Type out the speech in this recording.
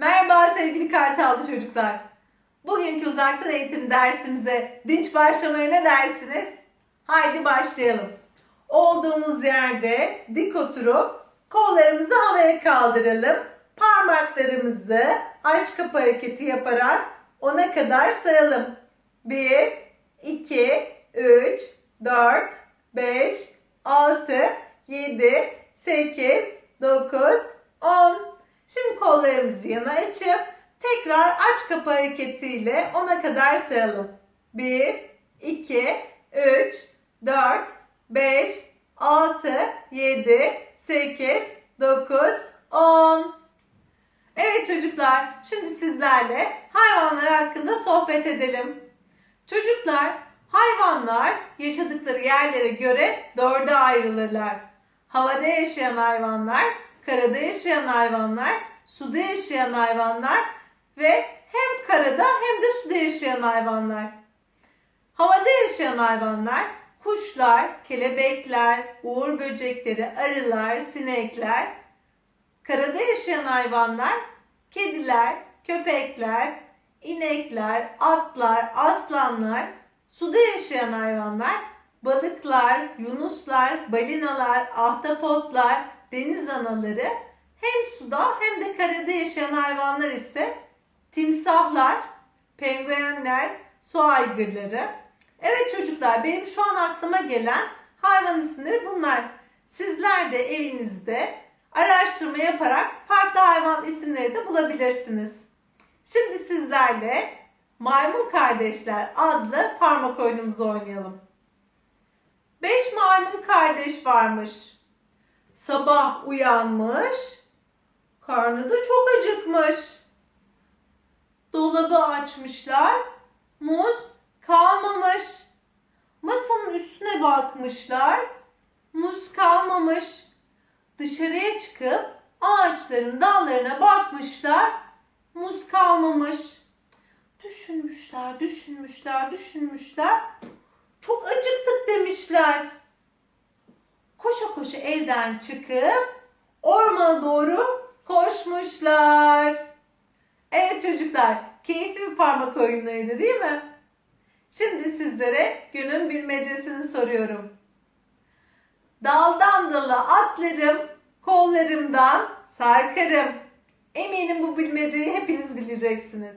Merhaba sevgili Kartallı çocuklar. Bugünkü uzaktan eğitim dersimize dinç başlamaya ne dersiniz? Haydi başlayalım. Olduğumuz yerde dik oturup kollarımızı havaya kaldıralım. Parmaklarımızı aç kapı hareketi yaparak ona kadar sayalım. 1, 2, 3, 4, 5, 6, 7, 8, 9, 10. Kollarımızı yana açıp tekrar aç kapı hareketiyle 10'a kadar sayalım. 1, 2, 3, 4, 5, 6, 7, 8, 9, 10. Evet çocuklar, şimdi sizlerle hayvanlar hakkında sohbet edelim. Çocuklar, hayvanlar yaşadıkları yerlere göre dörde ayrılırlar. Havada yaşayan hayvanlar, karada yaşayan hayvanlar, suda yaşayan hayvanlar ve hem karada hem de suda yaşayan hayvanlar. Havada yaşayan hayvanlar kuşlar, kelebekler, uğur böcekleri, arılar, sinekler. Karada yaşayan hayvanlar kediler, köpekler, inekler, atlar, aslanlar. Suda yaşayan hayvanlar balıklar, yunuslar, balinalar, ahtapotlar, deniz anaları. Hem suda karada yaşayan hayvanlar ise timsahlar, penguenler, su aygırları. Evet çocuklar benim şu an aklıma gelen hayvan isimleri bunlar. Sizler de evinizde araştırma yaparak farklı hayvan isimleri de bulabilirsiniz. Şimdi sizlerle Maymun Kardeşler adlı parmak oyunumuzu oynayalım. Beş maymun kardeş varmış. Sabah uyanmış, karnı da çok acıkmış. Dolabı açmışlar, muz kalmamış. Masanın üstüne bakmışlar, muz kalmamış. Dışarıya çıkıp ağaçların dallarına bakmışlar, muz kalmamış. Düşünmüşler, düşünmüşler, düşünmüşler. Çok acıktık demişler. Koşa koşa evden çıkıp ormana doğru koşmuşlar. Evet çocuklar, keyifli bir parmak oyunlarıydı değil mi? Şimdi sizlere günün bilmecesini soruyorum. Daldan dala atlarım, kollarımdan sarkarım. Eminim bu bilmeceyi hepiniz bileceksiniz.